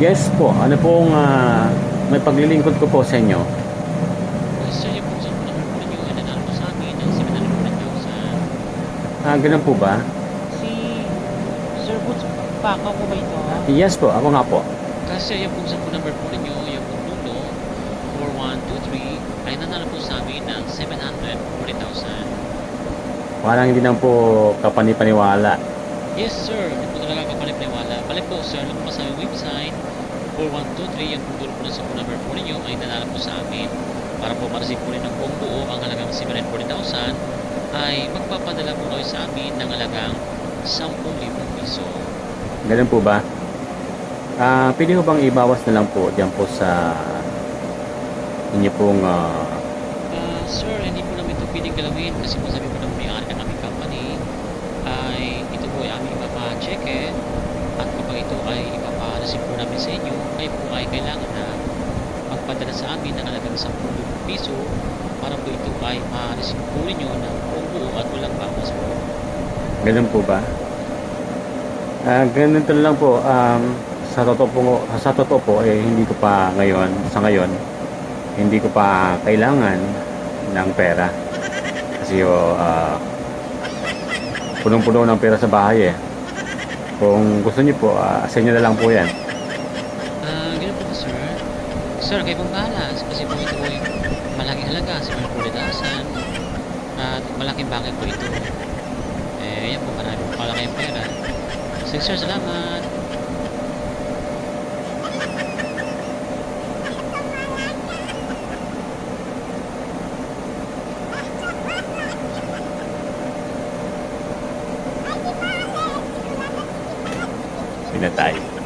Yes po, ano pong ah, may paglilingkod ko po sa inyo? Sir, yung po sa number po ninyo, ay nanalo po sa amin ng 700,000. Ah, ganun po ba? Si Sir Boots Pakaw po ba ito? Yes po, ako nga po. Kasi yung po sa number po ninyo, yung po nuno, 4123, ay nanalo po sa amin ng 740,000. Parang hindi lang po kapanipaniwala. Yes, sir. Hindi po talaga kapalipniwala. Balik po, sir. Lumabas sa aming website. 4123, yung punto po na sa number po ninyo ay nanalo po sa amin. Para po ma-receive po rin ng buong buo ang halagang 740,000 ay magpapadala po kayo sa amin ng halagang 10,000 piso. Ganun po ba? Ah, pwede ko bang ibawas na lang po diyan po sa inyo pong ah, Ah, sir, hindi po namin ito pwedeng galawin kasi po sabi po ng may-ari ng aming company ay ito po ay aming ipapacheque at kapag ito ay ipapa-receive po namin sa inyo, kayo po ay kailangan na magpadala sa amin ng halagang 10,000 piso para po ito ay ma-receive po ninyo ng buo at walang bawas po. ganun po ba? Ah, ganito lang po. Um, sa totoo po, sa totoo po eh hindi ko pa ngayon, sa ngayon, hindi ko pa kailangan ng pera. Kasi oh, ah, punong-puno ng pera sa bahay eh. Kung gusto niyo po, ah, sa inyo na lang po yan. Ah, ganun po sir. Sir, kayo pong bahala kasi po ito ay malaking halaga, 740,000 at malaking bagay po ito. Eh, yan po, marami po pala kayong pera. Sige sir, salamat. Pinatay.